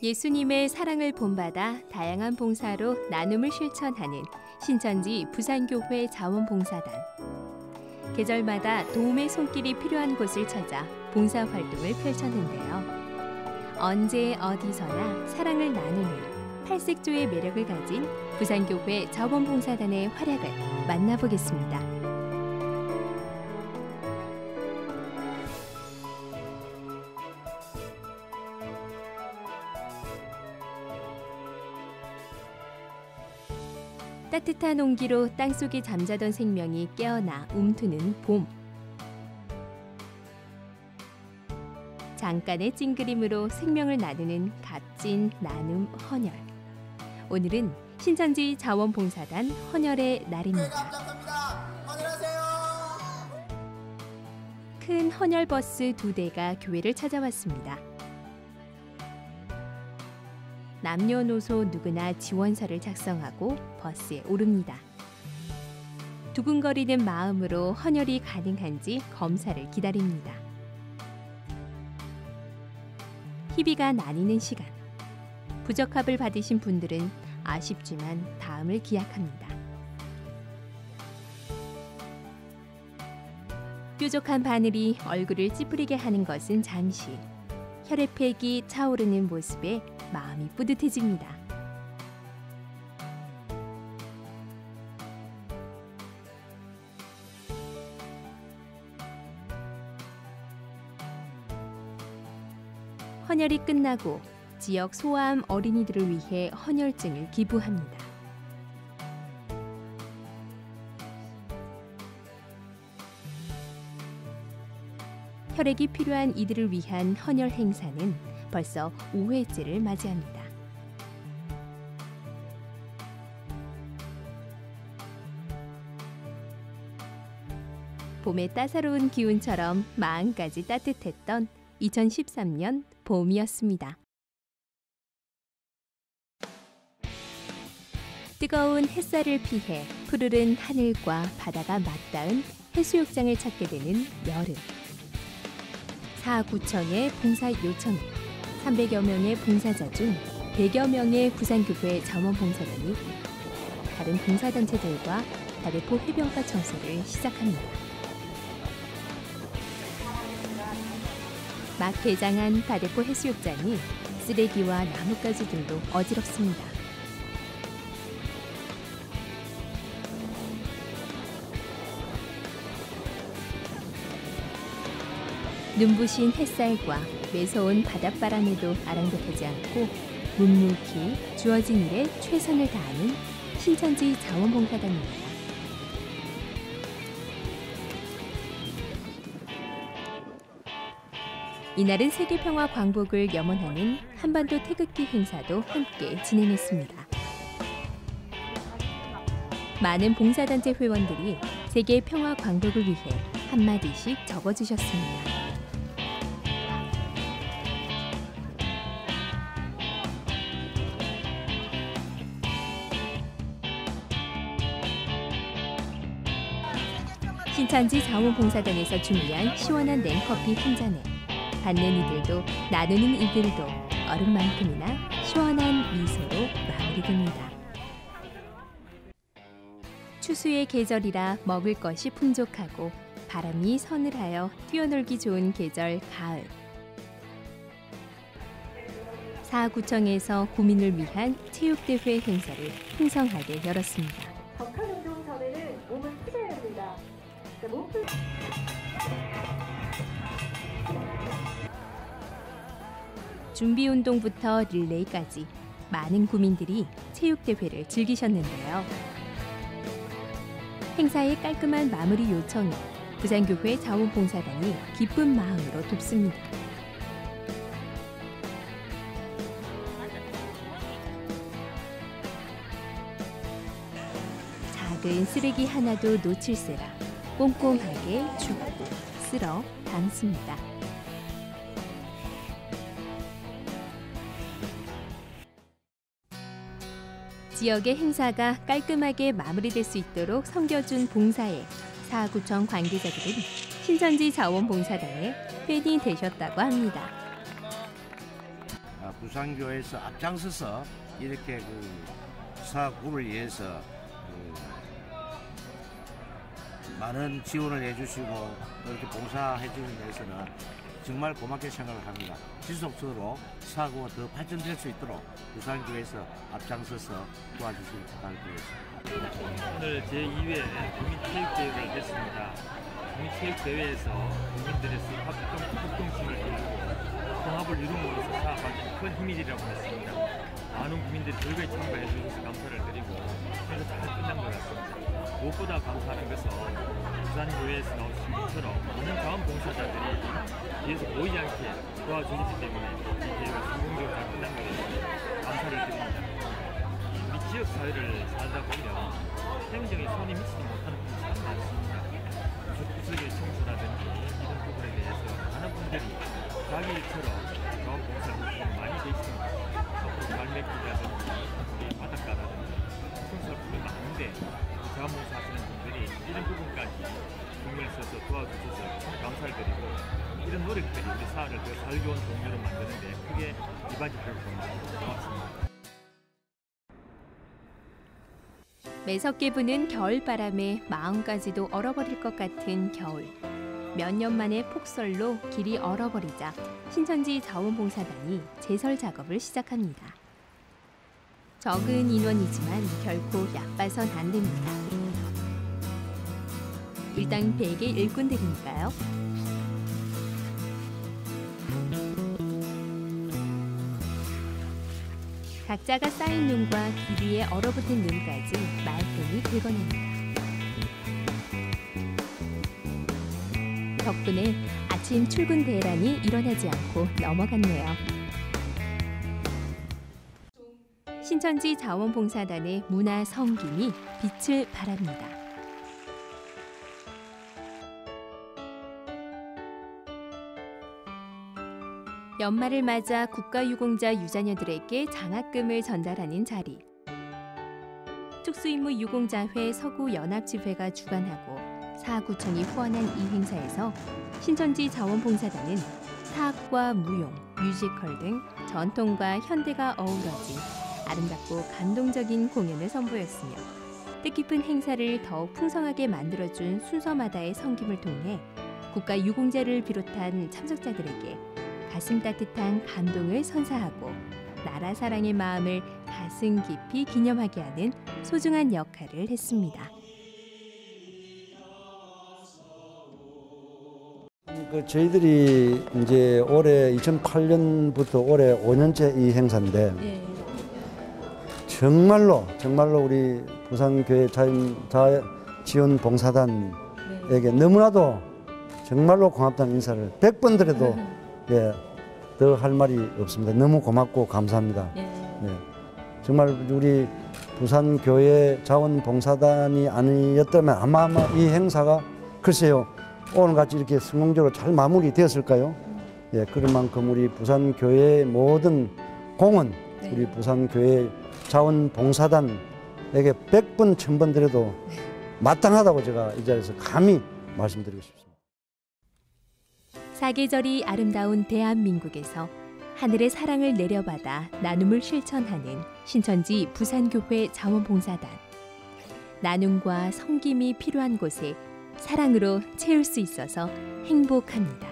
예수님의 사랑을 본받아 다양한 봉사로 나눔을 실천하는 신천지 부산교회 자원봉사단. 계절마다 도움의 손길이 필요한 곳을 찾아 봉사 활동을 펼쳤는데요. 언제 어디서나 사랑을 나누는 팔색조의 매력을 가진 부산교회 자원봉사단의 활약을 만나보겠습니다. 따뜻한 온기로 땅속에 잠자던 생명이 깨어나 움트는 봄. 잠깐의 찡그림으로 생명을 나누는 값진 나눔 헌혈. 오늘은 신천지 자원봉사단 헌혈의 날입니다. 큰 헌혈 버스 두 대가 교회를 찾아왔습니다. 남녀노소 누구나 지원서를 작성하고 버스에 오릅니다. 두근거리는 마음으로 헌혈이 가능한지 검사를 기다립니다. 희비가 나뉘는 시간. 부적합을 받으신 분들은 아쉽지만 다음을 기약합니다. 뾰족한 바늘이 얼굴을 찌푸리게 하는 것은 잠시. 혈액팩이 차오르는 모습에 마음이 뿌듯해집니다. 헌혈이 끝나고 지역 소아암 어린이들을 위해 헌혈증을 기부합니다. 혈액이 필요한 이들을 위한 헌혈 행사는 벌써 5회째를 맞이합니다. 봄의 따사로운 기운처럼 마음까지 따뜻했던 2013년 봄이었습니다. 뜨거운 햇살을 피해 푸르른 하늘과 바다가 맞닿은 해수욕장을 찾게 되는 여름. 사구청의 봉사 요청이 300여 명의 봉사자 중 100여 명의 부산교회 자원봉사단이 다른 봉사단체들과 다대포 해변가 청소를 시작합니다. 막 개장한 다대포 해수욕장이 쓰레기와 나뭇가지 등도 어지럽습니다. 눈부신 햇살과 매서운 바닷바람에도 아랑곳하지 않고 묵묵히 주어진 일에 최선을 다하는 신천지 자원봉사단입니다. 이날은 세계평화 광복을 염원하는 한반도 태극기 행사도 함께 진행했습니다. 많은 봉사단체 회원들이 세계 평화 광복을 위해 한마디씩 적어주셨습니다. 신천지 자원봉사단에서 준비한 시원한 냉커피 한 잔에 받는 이들도 나누는 이들도 얼음만큼이나 시원한 미소로 마무리됩니다. 추수의 계절이라 먹을 것이 풍족하고 바람이 서늘하여 뛰어놀기 좋은 계절 가을. 사구청에서 구민을 위한 체육대회 행사를 풍성하게 열었습니다. 준비 운동부터 릴레이까지 많은 구민들이 체육대회를 즐기셨는데요. 행사의 깔끔한 마무리 요청에 부산교회 자원봉사단이 기쁜 마음으로 돕습니다. 작은 쓰레기 하나도 놓칠세라 꼼꼼하게 줍고 쓸어 담습니다. 지역의 행사가 깔끔하게 마무리될 수 있도록 섬겨준 봉사에 사구청 관계자들은 신천지 자원봉사단의 팬이 되셨다고 합니다. 아, 부산교회에서 앞장서서 이렇게 그 사구를 위해서 그 많은 지원을 해주시고 또 이렇게 봉사해 주는 데에서는 정말 고맙게 생각을 합니다. 지속적으로 사고가 더 발전될 수 있도록 부산교회에서 앞장서서 도와주시길 부탁드리겠습니다. 오늘 제2회 국민체육대회를 했습니다. 국민체육대회에서 국민들의 합동, 협동심을 기르고 통합을 이룸으로써 사업하기 큰 힘이 되라고 했습니다. 많은 국민들이 즐거이 참가해 주셔서 감사를 드리고 그래서 잘 끝난 것 같습니다. 무엇보다 감사하는 것은 부산교회에서 나오신 분처럼 많은 자원봉사자들이 뒤에서 보이지 않게 도와주시기 때문에 이 대회가 성공적으로 잘 끝난 것 같습니다. 감사를 드립니다. 우리 지역 사회를 살다 보면 행정에 손이 미치지 못하는 분들이 참 많습니다. 구석구석의 청소라든지 이런 부분에 대해서 많은 분들이 자기 일처럼 자원봉사를 해주시는 많이 계십니다. 앞으로 갈매기라든지 바닷가라든지 분이 많은데 그 자원봉사 하시는 분들이 이런 부분까지 신경을 써서 도와주셔서 참 감사를 드리고 이런 노력들이 우리 사회를 더 살좋은 동료로 만드는데 크게 이바지할 겁니다. 고맙습니다. 매섭게 부는 겨울바람에 마음까지도 얼어버릴 것 같은 겨울. 몇 년 만에 폭설로 길이 얼어버리자 신천지 자원봉사단이 제설 작업을 시작합니다. 적은 인원이지만 결코 나빠선 안 됩니다. 일당 베개 일꾼들이니까요. 각자가 쌓인 눈과 길 위에 얼어붙은 눈까지 말끔히 긁어냅니다. 덕분에 아침 출근 대란이 일어나지 않고 넘어갔네요. 신천지 자원봉사단의 문화 성김이 빛을 발합니다. 연말을 맞아 국가유공자 유자녀들에게 장학금을 전달하는 자리. 특수임무 유공자회 서구 연합지회가 주관하고 사구청이 후원한 이 행사에서 신천지 자원봉사단은 사학과 무용, 뮤지컬 등 전통과 현대가 어우러진 아름답고 감동적인 공연을 선보였으며 뜻깊은 행사를 더욱 풍성하게 만들어준 순서마다의 섬김을 통해 국가 유공자를 비롯한 참석자들에게 가슴 따뜻한 감동을 선사하고 나라 사랑의 마음을 가슴 깊이 기념하게 하는 소중한 역할을 했습니다. 그 저희들이 이제 올해 2008년부터 올해 5년째 이 행사인데 네. 정말로 정말로 우리 부산교회 자연 자 지원 봉사단에게 너무나도 정말로 고맙다는 인사를 100번 드려도 예, 더 할 말이 없습니다. 너무 고맙고 감사합니다. 네. 정말 우리 부산교회 자원봉사단이 아니었다면 아마 아마 이 행사가 글쎄요 오늘같이 이렇게 성공적으로 잘 마무리되었을까요? 예, 그런 만큼 우리 부산 교회의 모든 공은 네. 우리 부산 교회 자원봉사단에게 100번, 1000번 드려도 마땅하다고 제가 이 자리에서 감히 말씀드리고 싶습니다. 사계절이 아름다운 대한민국에서 하늘의 사랑을 내려받아 나눔을 실천하는 신천지 부산교회 자원봉사단. 나눔과 섬김이 필요한 곳에 사랑으로 채울 수 있어서 행복합니다.